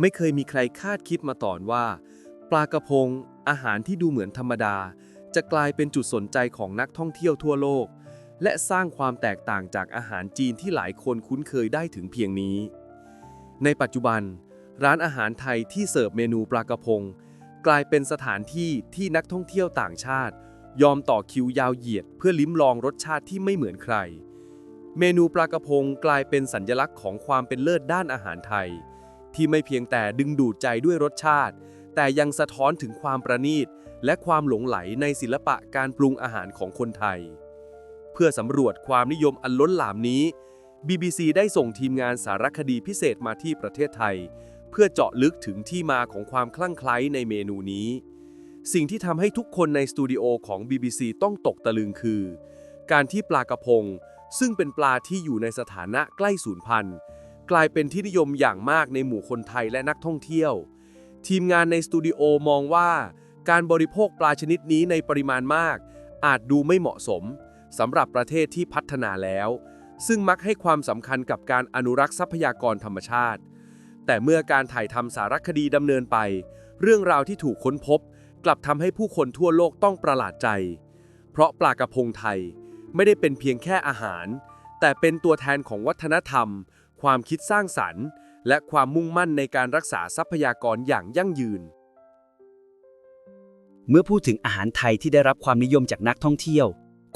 ไม่เคยมีใครคาดคิดมาก่อนว่า ปลากระพง อาหารที่ดูเหมือนธรรมดา จะกลายเป็นจุดสนใจของนักท่องเที่ยวทั่วโลก และสร้างความแตกต่างจากอาหารจีนที่หลายคนคุ้นเคยได้ถึงเพียงนี้ ในปัจจุบัน ร้านอาหารไทยที่เสิร์ฟเมนูปลากระพง กลายเป็นสถานที่ที่นักท่องเที่ยวต่างชาติ ยอมต่อคิวยาวเหยียด เพื่อลิ้มลองรสชาติที่ไม่เหมือนใคร เมนูปลากระพงกลายเป็นสัญลักษณ์ของความเป็นเลิศด้านอาหารไทย ที่ไม่เพียงแต่ดึงดูดใจด้วยรสชาติ แต่ยังสะท้อนถึงความประณีต และความหลงไหลในศิลปะการปรุงอาหารของคนไทย เพื่อสำรวจความนิยมอันล้นหลามนี้ BBC ได้ส่งทีมงานสารคดีพิเศษมาที่ประเทศไทย เพื่อเจาะลึกถึงที่มาของความคลั่งไคล้ในเมนูนี้ สิ่งที่ทำให้ทุกคนในสตูดิโอของ BBC ต้องตกตะลึงคือ การที่ปลากระพงซึ่งเป็นปลาที่อยู่ในสถานะใกล้สูญพันธุ์ กลายเป็นที่นิยมอย่างมากในหมู่คนไทยและนักท่องเที่ยว ทีมงานในสตูดิโอมองว่า การบริโภคปลาชนิดนี้ในปริมาณมาก อาจดูไม่เหมาะสมสำหรับประเทศที่พัฒนาแล้ว ซึ่งมักให้ความสำคัญกับการอนุรักษ์ทรัพยากรธรรมชาติ แต่เมื่อการถ่ายทำสารคดีดำเนินไป เรื่องราวที่ถูกค้นพบ กลับทำให้ผู้คนทั่วโลกต้องประหลาดใจ เพราะปลากระพงไทยไม่ได้เป็นเพียงแค่อาหาร แต่เป็นตัวแทนของวัฒนธรรม ความคิดสร้างสรรค์ และความมุ่งมั่นในการรักษาทรัพยากรอย่างยั่งยืน เมื่อพูดถึงอาหารไทยที่ได้รับความนิยมจากนักท่องเที่ยว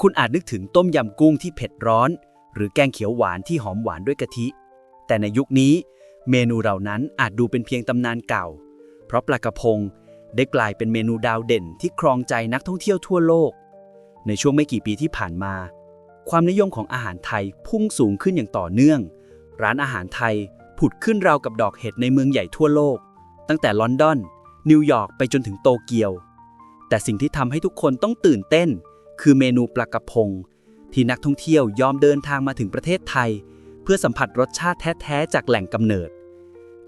คุณอาจนึกถึงต้มยำกุ้งที่เผ็ดร้อน หรือแกงเขียวหวานที่หอมหวานด้วยกะทิ แต่ในยุคนี้ เมนูเหล่านั้นอาจดูเป็นเพียงตำนานเก่า เพราะปลากระพงได้กลายเป็นเมนูดาวเด่นที่ครองใจนักท่องเที่ยวทั่วโลก ในช่วงไม่กี่ปีที่ผ่านมา ความนิยมของอาหารไทยพุ่งสูงขึ้นอย่างต่อเนื่อง ร้านอาหารไทย ผุดขึ้นราวกับดอกเห็ดในเมืองใหญ่ทั่วโลก ตั้งแต่ลอนดอน นิวยอร์กไปจนถึงโตเกียว แต่สิ่งที่ทำให้ทุกคนต้องตื่นเต้น คือเมนูปลากระพง ที่นักท่องเที่ยวยอมเดินทางมาถึงประเทศไทย เพื่อสัมผัสรสชาติแท้ๆจากแหล่งกำเนิด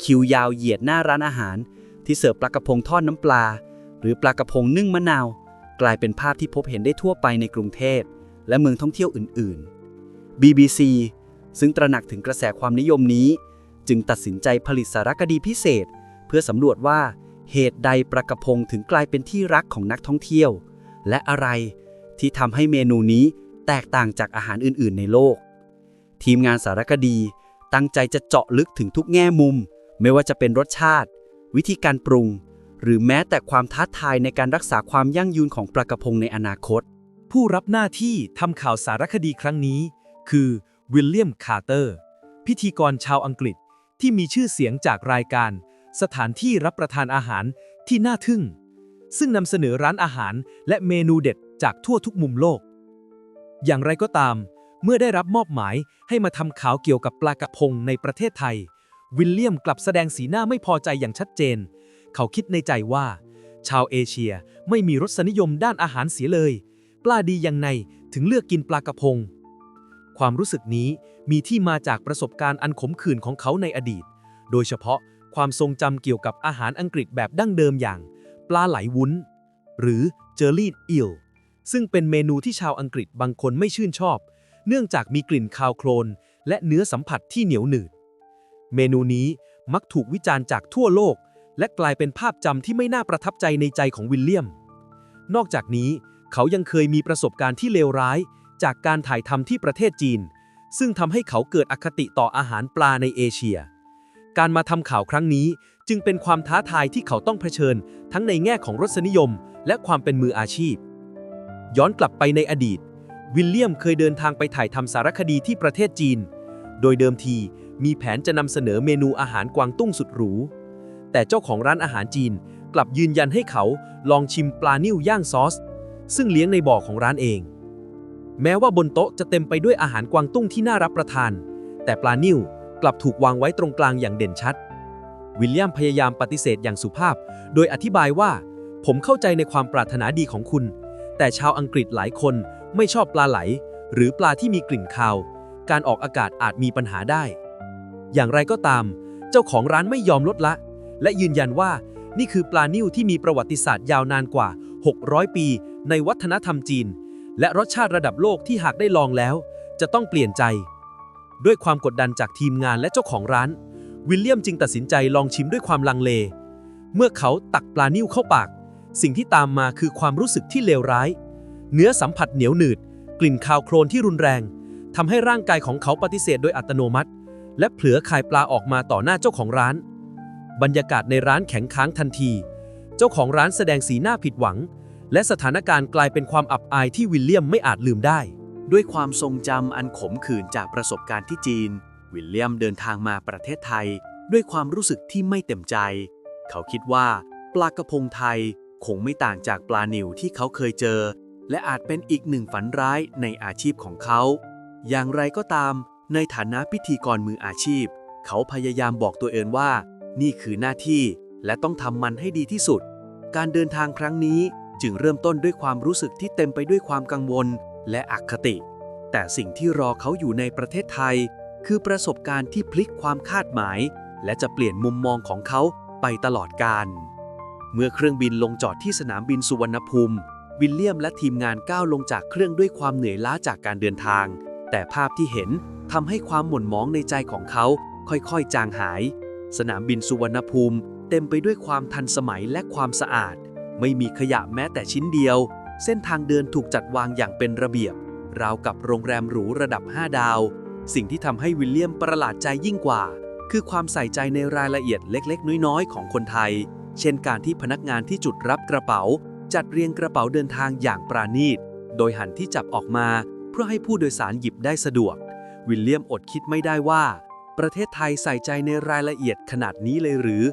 คิวยาวเหยียดหน้าร้านอาหาร ที่เสิร์ฟปลากระพงทอดน้ำปลา หรือปลากระพงนึ่งมะนาว กลายเป็นภาพที่พบเห็นได้ทั่วไปในกรุงเทพและเมืองท่องเที่ยวอื่น ๆ BBC ซึ่งตระหนักถึงกระแสความนิยมนี้ จึงตัดสินใจผลิตสารคดีพิเศษ เพื่อสำรวจว่าเหตุใดปลากระพงถึงกลายเป็นที่รักของนักท่องเที่ยว และอะไรที่ทำให้เมนูนี้แตกต่างจากอาหารอื่น ๆ ในโลก ทีมงานสารคดี ตั้งใจจะเจาะลึกถึงทุกแง่มุม ไม่ว่าจะเป็นรสชาติ วิธีการปรุง หรือแม้แต่ความท้าทายในการรักษาความยั่งยืนของปลากระพงในอนาคต ผู้รับหน้าที่ทำข่าวสารคดีครั้งนี้ คือ วิลเลียม คาร์เตอร์ พิธีกรชาวอังกฤษที่มีชื่อเสียงจากรายการ สถานที่รับประทานอาหารที่น่าทึ่ง ซึ่งนำเสนอร้านอาหารและเมนูเด็ดจากทั่วทุกมุมโลก อย่างไรก็ตาม เมื่อได้รับมอบหมายให้มาทำข่าวเกี่ยวกับปลากระพงในประเทศไทย วิลเลียมกลับแสดงสีหน้าไม่พอใจอย่างชัดเจน เขาคิดในใจว่า ชาวเอเชียไม่มีรสนิยมด้านอาหารเสียเลย ปลาดีอยังไงถึงเลือกกินปลากระพง ความรู้สึกนี้มีที่มาจากประสบการณ์อันขมขื่นของเขาในอดีต โดยเฉพาะความทรงจำเกี่ยวกับอาหารอังกฤษแบบดั้งเดิมอย่าง ปลาไหลวุ้น หรือเจอรี่อิลซึ่งเป็นเมนูที่ชาวอังกฤษบางคนไม่ชื่นชอบ เนื่องจากมีกลิ่นคาวโคลน และเนื้อสัมผัสที่เหนียวหนืด เมนูนี้มักถูกวิจารณ์จากทั่วโลก และกลายเป็นภาพจำที่ไม่น่าประทับใจในใจของวิลเลียม นอกจากนี้เขายังเคยมีประสบการณ์ที่เลวร้าย จากการถ่ายทำที่ประเทศจีน ซึ่งทำให้เขาเกิดอคติต่ออาหารปลาในเอเชีย การมาทำข่าวครั้งนี้จึงเป็นความท้าทายที่เขาต้องเผชิญ ทั้งในแง่ของรสนิยม และความเป็นมืออาชีพ ย้อนกลับไปในอดีต วิลเลียมเคยเดินทางไปถ่ายทำสารคดีที่ประเทศจีน โดยเดิมทีมีแผนจะนำเสนอเมนูอาหารกวางตุ้งสุดหรู แต่เจ้าของร้านอาหารจีนกลับยืนยันให้เขาลองชิมปลานิ่วย่างซอส ซึ่งเลี้ยงในบ่อของร้านเอง แม้ว่าบนโต๊ะจะเต็มไปด้วยอาหารกวางตุ้งที่น่ารับประทาน แต่ปลานิ่วกลับถูกวางไว้ตรงกลางอย่างเด่นชัด วิลเลียมพยายามปฏิเสธอย่างสุภาพ โดยอธิบายว่า ผมเข้าใจในความปรารถนาดีของคุณ แต่ชาวอังกฤษหลายคนไม่ชอบปลาไหล หรือปลาที่มีกลิ่นคาว การออกอากาศอาจมีปัญหาได้ อย่างไรก็ตาม เจ้าของร้านไม่ยอมลดละ และยืนยันว่านี่คือปลานิ่วที่มีประวัติศาสตร์ยาวนานกว่า 600 ปี ในวัฒนธรรมจีน และรสชาติระดับโลกที่หากได้ลองแล้ว จะต้องเปลี่ยนใจ ด้วยความกดดันจากทีมงานและเจ้าของร้าน วิลเลียมจึงตัดสินใจลองชิมด้วยความลังเล เมื่อเขาตักปลานิ่วเข้าปาก สิ่งที่ตามมาคือความรู้สึกที่เลวร้าย เนื้อสัมผัสเหนียวหนืด กลิ่นคาวโครนที่รุนแรงทำให้ร่างกายของเขาปฏิเสธโดยอัตโนมัติ และเผลือคายปลาออกมาต่อหน้าเจ้าของร้าน บรรยากาศในร้านแข็งค้างทันที เจ้าของร้านแสดงสีหน้าผิดหวัง และสถานการณ์กลายเป็นความอับอายที่วิลเลียมไม่อาจลืมได้ ด้วยความทรงจำอันขมขื่นจากประสบการณ์ที่จีน วิลเลียมเดินทางมาประเทศไทย ด้วยความรู้สึกที่ไม่เต็มใจ เขาคิดว่าปลากระพงไทยคงไม่ต่างจากปลาหนิวที่เขาเคยเจอ และอาจเป็นอีกหนึ่งฝันร้ายในอาชีพของเขา อย่างไรก็ตาม ในฐานะพิธีกรมืออาชีพ เขาพยายามบอกตัวเองว่า นี่คือหน้าที่และต้องทำมันให้ดีที่สุด การเดินทางครั้งนี้ จึงเริ่มต้นด้วยความรู้สึกที่เต็มไปด้วยความกังวลและอคติ แต่สิ่งที่รอเขาอยู่ในประเทศไทย คือประสบการณ์ที่พลิกความคาดหมาย และจะเปลี่ยนมุมมองของเขาไปตลอดกาลเมื่อเครื่องบินลงจอดที่สนามบินสุวรรณภูมิ วิลเลียมและทีมงานก้าวลงจากเครื่องด้วยความเหนื่อยล้าจากการเดินทาง แต่ภาพที่เห็นทำให้ความหม่นหมองในใจของเขาค่อยๆ จางหาย สนามบินสุวรรณภูมิ เต็มไปด้วยความทันสมัยและความสะอาด ไม่มีขยะแม้แต่ชิ้นเดียว เส้นทางเดินถูกจัดวางอย่างเป็นระเบียบ ราวกับโรงแรมหรูระดับ 5 ดาว สิ่งที่ทำให้วิลเลียมประหลาดใจยิ่งกว่า คือความใส่ใจในรายละเอียดเล็กๆ น้อยๆ ของคนไทย เช่นการที่พนักงานที่จุดรับกระเป๋า จัดเรียงกระเป๋าเดินทางอย่างปราณีต โดยหันที่จับออกมา เพื่อให้ผู้โดยสารหยิบได้สะดวก วิลเลียมอดคิดไม่ได้ว่า ประเทศไทยใส่ใจในรายละเอียดขนาดนี้เลยหรือ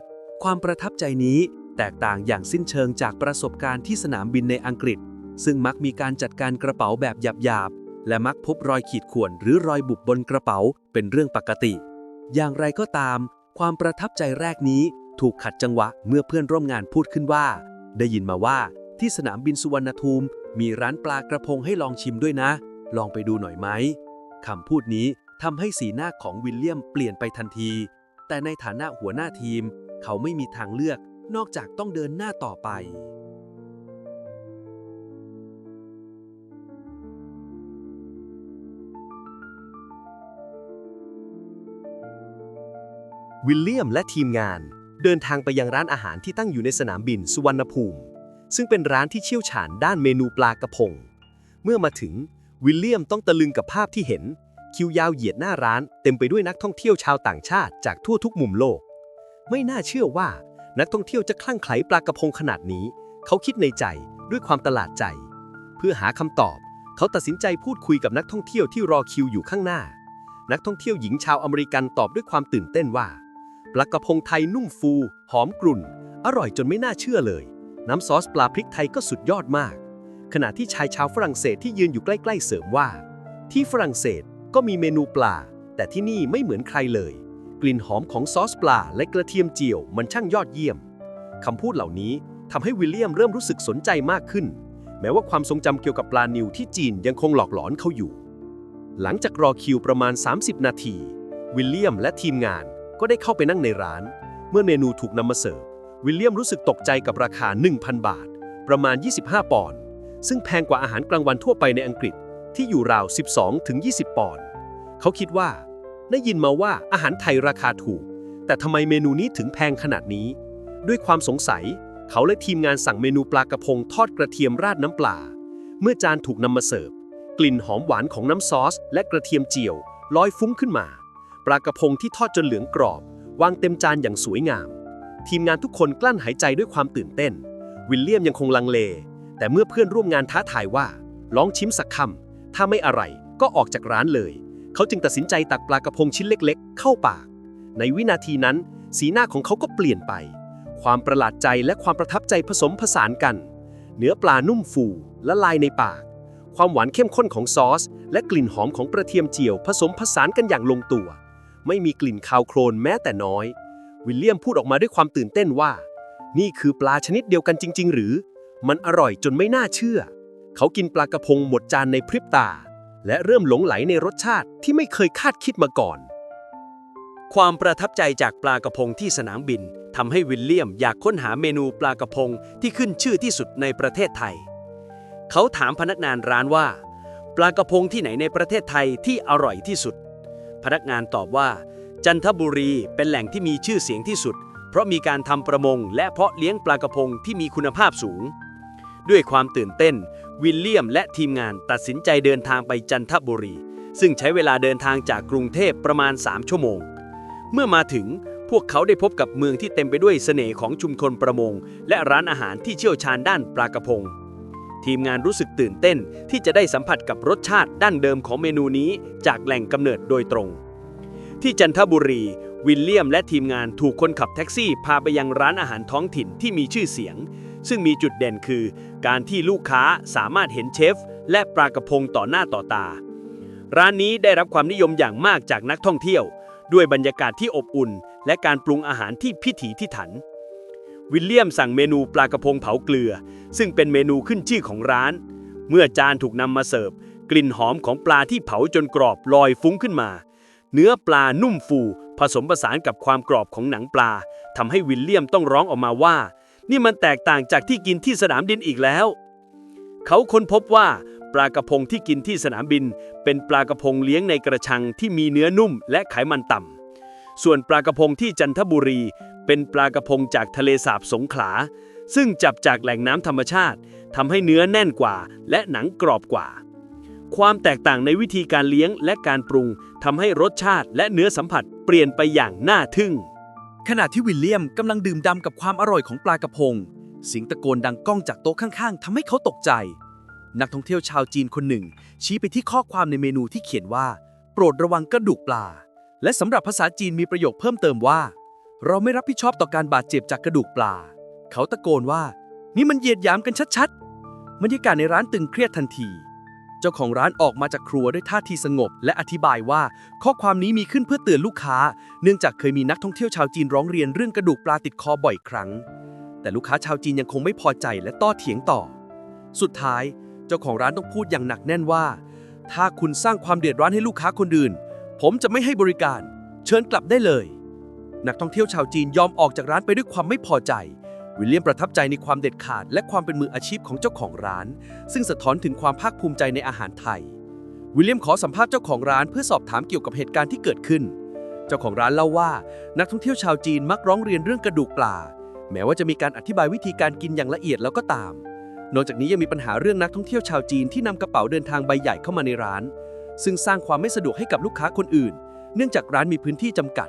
ความประทับใจนี้ แตกต่างอย่างสิ้นเชิงจากประสบการณ์ที่สนามบินในอังกฤษ ซึ่งมักมีการจัดการกระเป๋าแบบหยาบๆ และมักพบรอยขีดข่วนหรือรอยบุบบนกระเป๋าเป็นเรื่องปกติ อย่างไรก็ตาม ความประทับใจแรกนี้ถูกขัดจังหวะเมื่อเพื่อนร่วมงานพูดขึ้นว่า ได้ยินมาว่าที่สนามบินสุวรรณภูมิ มีร้านปลากระพงให้ลองชิมด้วยนะ ลองไปดูหน่อยไหมคำพูดนี้ทำให้สีหน้าของวิลเลียมเปลี่ยนไปทันที แต่ในฐานะหัวหน้าทีม เขาไม่มีทางเลือก นอกจากต้องเดินหน้าต่อไป วิลเลียมและทีมงานเดินทางไปยังร้านอาหารที่ตั้งอยู่ในสนามบินสุวรรณภูมิ ซึ่งเป็นร้านที่เชี่ยวชาญด้านเมนูปลากระพง เมื่อมาถึงวิลเลียมต้องตะลึงกับภาพที่เห็น คิวยาวเหยียดหน้าร้าน เต็มไปด้วยนักท่องเที่ยวชาวต่างชาติจากทั่วทุกมุมโลก ไม่น่าเชื่อว่า นักท่องเที่ยวจะคลั่งไคล้ปลากระพงขนาดนี้ เขาคิดในใจด้วยความตลาดใจ เพื่อหาคำตอบ เขาตัดสินใจพูดคุยกับนักท่องเที่ยวที่รอคิวอยู่ข้างหน้า นักท่องเที่ยวหญิงชาวอเมริกันตอบด้วยความตื่นเต้นว่าปลากระพงไทยนุ่มฟู หอมกรุ่น อร่อยจนไม่น่าเชื่อเลย น้ำซอสปลาพริกไทยก็สุดยอดมาก ขณะที่ชายชาวฝรั่งเศสที่ยืนอยู่ใกล้ ๆ เสริมว่า ที่ฝรั่งเศสก็มีเมนูปลา แต่ที่นี่ไม่เหมือนใครเลย กลิ่นหอมของซอสปลาและกระเทียมเจียวมันช่างยอดเยี่ยม คำพูดเหล่านี้ทำให้วิลเลียมเริ่มรู้สึกสนใจมากขึ้น แม้ว่าความทรงจำเกี่ยวกับปลานิวที่จีนยังคงหลอกหลอนเขาอยู่ หลังจากรอคิวประมาณ 30 นาที วิลเลียมและทีมงานก็ได้เข้าไปนั่งในร้าน เมื่อเมนูถูกนำมาเสิร์ฟวิลเลียมรู้สึกตกใจกับราคา 1,000 บาท ประมาณ 25 ปอนด์ซึ่งแพงกว่าอาหารกลางวันทั่วไปในอังกฤษที่อยู่ราว 12ถึง20 ปอนด์เขาคิดว่า ได้ยินมาว่าอาหารไทยราคาถูก แต่ทำไมเมนูนี้ถึงแพงขนาดนี้ ด้วยความสงสัย เขาและทีมงานสั่งเมนูปลากระพงทอดกระเทียมราดน้ำปลา เมื่อจานถูกนำมาเสิร์ฟ กลิ่นหอมหวานของน้ำซอส และกระเทียมเจียวลอยฟุ้งขึ้นมา ปลากระพงที่ทอดจนเหลืองกรอบ วางเต็มจานอย่างสวยงาม ทีมงานทุกคนกลั้นหายใจด้วยความตื่นเต้น วิลเลียมยังคงลังเล แต่เมื่อเพื่อนร่วมงานท้าทายว่า ลองชิมสักคำถ้าไม่อร่อยก็ออกจากร้านเลย เขาจึงตัดสินใจตักปลากระพงชิ้นเล็กๆ เข้าปาก ในวินาทีนั้น สีหน้าของเขาก็เปลี่ยนไป ความประหลาดใจและความประทับใจผสมผสานกัน เนื้อปลานุ่มฟูละลายในปาก ความหวานเข้มข้นของซอส และกลิ่นหอมของกระเทียมเจียว ผสมผสานกันอย่างลงตัว ไม่มีกลิ่นคาวโครนแม้แต่น้อย วิลเลียมพูดออกมาด้วยความตื่นเต้นว่า นี่คือปลาชนิดเดียวกันจริง ๆ หรือ มันอร่อยจนไม่น่าเชื่อ เขากินปลากระพงหมดจานในพริบตา และเริ่มหลงไหลในรสชาติที่ไม่เคยคาดคิดมาก่อน ความประทับใจจากปลากระพงที่สนามบินทำให้วิลเลียมอยากค้นหาเมนูปลากระพงที่ขึ้นชื่อที่สุดในประเทศไทย เขาถามพนักงานร้านว่า ปลากระพงที่ไหนในประเทศไทยที่อร่อยที่สุด พนักงานตอบว่า จันทบุรีเป็นแหล่งที่มีชื่อเสียงที่สุด เพราะมีการทำประมงและเพาะเลี้ยงปลากระพงที่มีคุณภาพสูง ด้วยความตื่นเต้น วิลเลียมและทีมงานตัดสินใจเดินทางไปจันทบุรี ซึ่งใช้เวลาเดินทางจากกรุงเทพประมาณ 3 ชั่วโมง เมื่อมาถึงพวกเขาได้พบกับเมืองที่เต็มไปด้วยเสน่ห์ของชุมชนประมง และร้านอาหารที่เชี่ยวชาญด้านปลากระพง ทีมงานรู้สึกตื่นเต้นที่จะได้สัมผัสกับรสชาติดั้งเดิมของเมนูนี้จากแหล่งกำเนิดโดยตรง ที่จันทบุรีวิลเลียมและทีมงานถูกคนขับแท็กซี่พาไปยังร้านอาหารท้องถิ่นที่มีชื่อเสียง ซึ่งมีจุดเด่นคือ การที่ลูกค้าสามารถเห็นเชฟ และปลากระพงต่อหน้าต่อตา ร้านนี้ได้รับความนิยมอย่างมากจากนักท่องเที่ยว ด้วยบรรยากาศที่อบอุ่น และการปรุงอาหารที่พิถีพิถัน วิลเลียมสั่งเมนูปลากระพงเผาเกลือ ซึ่งเป็นเมนูขึ้นชื่อของร้าน เมื่อจานถูกนำมาเสิร์ฟ กลิ่นหอมของปลาที่เผาจนกรอบลอยฟุ้งขึ้นมา เนื้อปลานุ่มฟู ผสมผสานกับความกรอบของหนังปลาทำให้วิลเลียมต้องร้องออกมาว่า นี่มันแตกต่างจากที่กินที่สนามบินอีกแล้ว เขาค้นพบว่าปลากระพงที่กินที่สนามบิน เป็นปลากระพงเลี้ยงในกระชังที่มีเนื้อนุ่มและไขมันต่ำ ส่วนปลากระพงที่จันทบุรี เป็นปลากระพงจากทะเลสาบสงขลา ซึ่งจับจากแหล่งน้ำธรรมชาติทำให้เนื้อแน่นกว่า และหนังกรอบกว่า ความแตกต่างในวิธีการเลี้ยงและการปรุงทำให้รสชาติและเนื้อสัมผัสเปลี่ยนไปอย่างน่าทึ่ง ขณะที่วิลเลียมกำลังดื่มด่ำกับความอร่อยของปลากระพงเสียงตะโกนดังก้องจากโต๊ะข้างๆทำให้เขาตกใจ นักท่องเที่ยวชาวจีนคนหนึ่ง ชี้ไปที่ข้อความในเมนูที่เขียนว่า โปรดระวังกระดูกปลา และสำหรับภาษาจีนมีประโยคเพิ่มเติมว่า เราไม่รับผิดชอบต่อการบาดเจ็บจากกระดูกปลา เขาตะโกนว่า นี่มันเหยียดหยามกันชัดๆบรรยากาศในร้านตึงเครียดทันที เจ้าของร้านออกมาจากครัวด้วยท่าทีสงบ และอธิบายว่า ข้อความนี้มีขึ้นเพื่อเตือนลูกค้า เนื่องจากเคยมีนักท่องเที่ยวชาวจีนร้องเรียนเรื่องกระดูกปลาติดคอบ่อยครั้ง แต่ลูกค้าชาวจีนยังคงไม่พอใจและต้อเถียงต่อ สุดท้าย เจ้าของร้านต้องพูดอย่างหนักแน่นว่า ถ้าคุณสร้างความเดือดร้อนให้ลูกค้าคนอื่น ผมจะไม่ให้บริการ เชิญกลับได้เลย นักท่องเที่ยวชาวจีนยอมออกจากร้านไปด้วยความไม่พอใจ วิลเลียมประทับใจในความเด็ดขาดและความเป็นมืออาชีพของเจ้าของร้าน ซึ่งสะท้อนถึงความภาคภูมิใจในอาหารไทย วิลเลียมขอสัมภาษณ์เจ้าของร้านเพื่อสอบถามเกี่ยวกับเหตุการณ์ที่เกิดขึ้น เจ้าของร้านเล่าว่า นักท่องเที่ยวชาวจีนมักร้องเรียนเรื่องกระดูกปลา แม้ว่าจะมีการอธิบายวิธีการกินอย่างละเอียดแล้วก็ตาม นอกจากนี้ยังมีปัญหาเรื่องนักท่องเที่ยวชาวจีนที่นำกระเป๋าเดินทางใบใหญ่เข้ามาในร้าน ซึ่งสร้างความไม่สะดวกให้กับลูกค้าคนอื่น เนื่องจากร้านมีพื้นที่จำกัด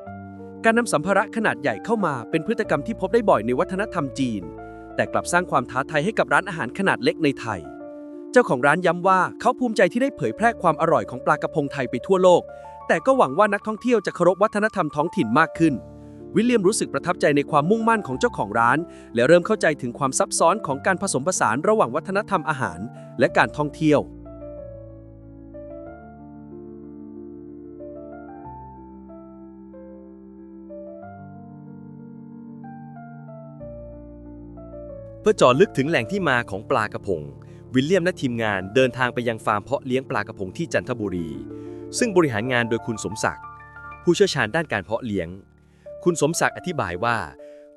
การนำสัมภาระขนาดใหญ่เข้ามาเป็นพฤติกรรมที่พบได้บ่อยในวัฒนธรรมจีน แต่กลับสร้างความท้าทายให้กับร้านอาหารขนาดเล็กในไทย เจ้าของร้านย้ำว่าเขาภูมิใจที่ได้เผยแพร่ความอร่อยของปลากระพงไทยไปทั่วโลก แต่ก็หวังว่านักท่องเที่ยวจะเคารพวัฒนธรรมท้องถิ่นมากขึ้น วิลเลียมรู้สึกประทับใจในความมุ่งมั่นของเจ้าของร้าน และเริ่มเข้าใจถึงความซับซ้อนของการผสมผสานระหว่างวัฒนธรรมอาหาร และการท่องเที่ยว เพื่อจาะลึกถึงแหล่งที่มาของปลากระพง วิลเลียมและทีมงานเดินทางไปยังฟาร์มเพาะเลี้ยงปลากระพงที่จันทบุรี ซึ่งบริหารงานโดยคุณสมศักดิ์ ผู้เชี่ยวชาญด้านการเพาะเลี้ยง คุณสมศักดิ์อธิบายว่า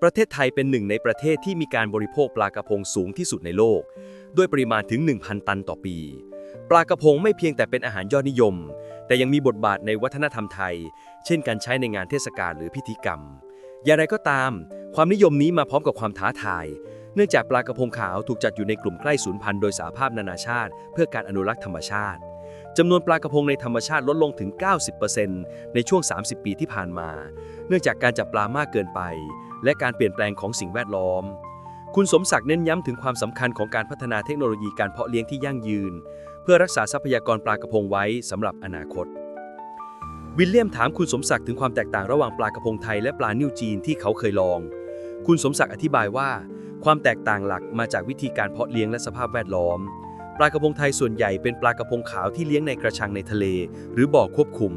ประเทศไทยเป็นหนึ่งในประเทศที่มีการบริโภคปลากระพงสูงที่สุดในโลก ด้วยปริมาณถึง 1,000 ตันต่อปี ปลากระพงไม่เพียงแต่เป็นอาหารยอดนิยม แต่ยังมีบทบาทในวัฒนธรรมไทย เช่นการใช้ในงานเทศกาลหรือพิธีกรรม อย่างไรก็ตาม ความนิยมนี้มาพร้อมกับความท้าทาย เนื่องจากปลากระพงขาวถูกจัดอยู่ในกลุ่มใกล้สูญพันธุ์โดยสหภาพนานาชาติ เพื่อการอนุรักษ์ธรรมชาติจำนวนปลากระพงในธรรมชาติลดลงถึง 90%ในช่วง 30 ปีที่ผ่านมา เนื่องจากการจับปลามากเกินไป และการเปลี่ยนแปลงของสิ่งแวดล้อม คุณสมศักดิ์เน้นย้ำถึงความสำคัญของการพัฒนาเทคโนโลยีการเพาะเลี้ยงที่ยั่งยืน เพื่อรักษาทรัพยากรปลากระพงไว้สำหรับอนาคตวิลเลียมถามคุณสมศักดิ์ถึงความแตกต่างระหว่างปลากระพงไทยและปลานิวจีนที่เขาเคยลอง คุณสมศักดิ์อธิบายว่า ความแตกต่างหลักมาจากวิธีการเพาะเลี้ยงและสภาพแวดล้อม ปลากระพงไทยส่วนใหญ่เป็นปลากระพงขาวที่เลี้ยงในกระชังในทะเล หรือบ่อควบคุม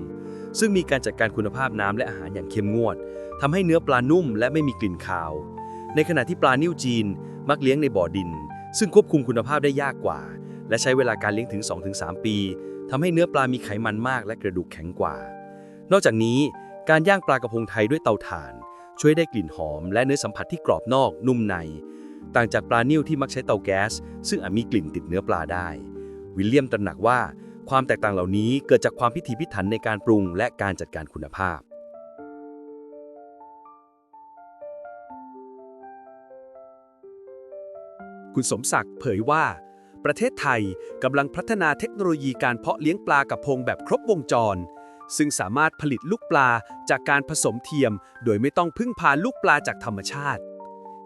ซึ่งมีการจัดการคุณภาพน้ำและอาหารอย่างเข้มงวดทำให้เนื้อปลานุ่มและไม่มีกลิ่นคาว ในขณะที่ปลานิ่วจีนมักเลี้ยงในบ่อดิน ซึ่งควบคุมคุณภาพได้ยากกว่า และใช้เวลาการเลี้ยงถึง 2-3 ปีทำให้เนื้อปลามีไขมันมากและกระดูกแข็งกว่า นอกจากนี้การย่างปลากระพงไทยด้วยเตาถ่านช่วยได้กลิ่นหอมและเนื้อสัมผัสที่กรอบนอกนุ่มใน ต่างจากปลานิ่วที่มักใช้เตาแก๊ส ซึ่งอาจมีกลิ่นติดเนื้อปลาได้ วิลเลียมตระหนักว่า ความแตกต่างเหล่านี้เกิดจากความพิถีพิถันในการปรุงและการจัดการคุณภาพ คุณสมศักดิ์เผยว่า ประเทศไทยกำลังพัฒนาเทคโนโลยีการเพราะเลี้ยงปลากระพงแบบครบวงจรซึ่งสามารถผลิตลูกปลาจากการผสมเทียม โดยไม่ต้องพึ่งพาลูกปลาจากธรรมชาติ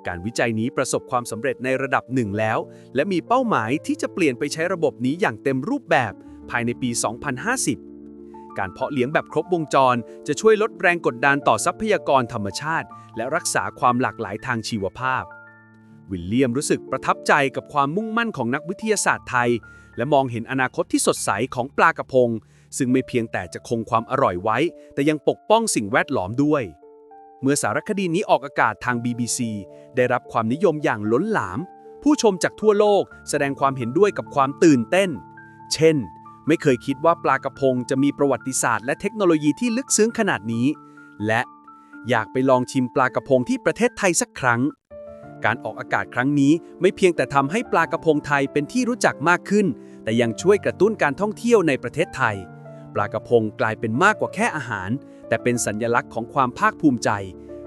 การวิจัยนี้ประสบความสำเร็จในระดับหนึ่งแล้ว และมีเป้าหมายที่จะเปลี่ยนไปใช้ระบบนี้อย่างเต็มรูปแบบ ภายในปี 2050 การเพาะเลี้ยงแบบครบวงจร จะช่วยลดแรงกดดันต่อทรัพยากรธรรมชาติ และรักษาความหลากหลายทางชีวภาพ วิลเลียมรู้สึกประทับใจกับความมุ่งมั่นของนักวิทยาศาสตร์ไทย และมองเห็นอนาคตที่สดใสของปลากระพง ซึ่งไม่เพียงแต่จะคงความอร่อยไว้ แต่ยังปกป้องสิ่งแวดล้อมด้วย เมื่อสารคดีนี้ออกอากาศทาง BBC ได้รับความนิยมอย่างล้นหลาม ผู้ชมจากทั่วโลกแสดงความเห็นด้วยกับความตื่นเต้น เช่น ไม่เคยคิดว่าปลากระพงจะมีประวัติศาสตร์และเทคโนโลยีที่ลึกซึ้งขนาดนี้ และอยากไปลองชิมปลากระพงที่ประเทศไทยสักครั้ง การออกอากาศครั้งนี้ไม่เพียงแต่ทำให้ปลากระพงไทยเป็นที่รู้จักมากขึ้น แต่ยังช่วยกระตุ้นการท่องเที่ยวในประเทศไทย ปลากระพงกลายเป็นมากกว่าแค่อาหาร แต่เป็นสัญลักษณ์ของความภาคภูมิใจ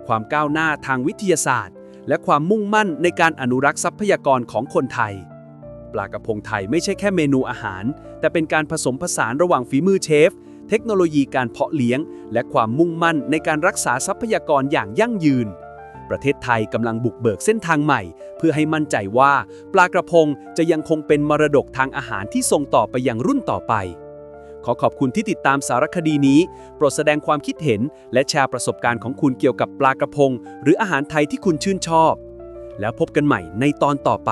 ความก้าวหน้าทางวิทยาศาสตร์ และความมุ่งมั่นในการอนุรักษ์ทรัพยากรของคนไทย ปลากระพงไทยไม่ใช่แค่เมนูอาหาร แต่เป็นการผสมผสานระหว่างฝีมือเชฟ เทคโนโลยีการเพาะเลี้ยง และความมุ่งมั่นในการรักษาทรัพยากรอย่างยั่งยืนประเทศไทยกำลังบุกเบิกเส้นทางใหม่ เพื่อให้มั่นใจว่า ปลากระพงจะยังคงเป็นมรดกทางอาหารที่ส่งต่อไปอยังรุ่นต่อไป ขอขอบคุณที่ติดตามสารคดีนี้ โปรดแสดงความคิดเห็น และแชร์ประสบการณ์ของคุณเกี่ยวกับปลากระพง หรืออาหารไทยที่คุณชื่นชอบ แล้วพบกันใหม่ในตอนต่อไป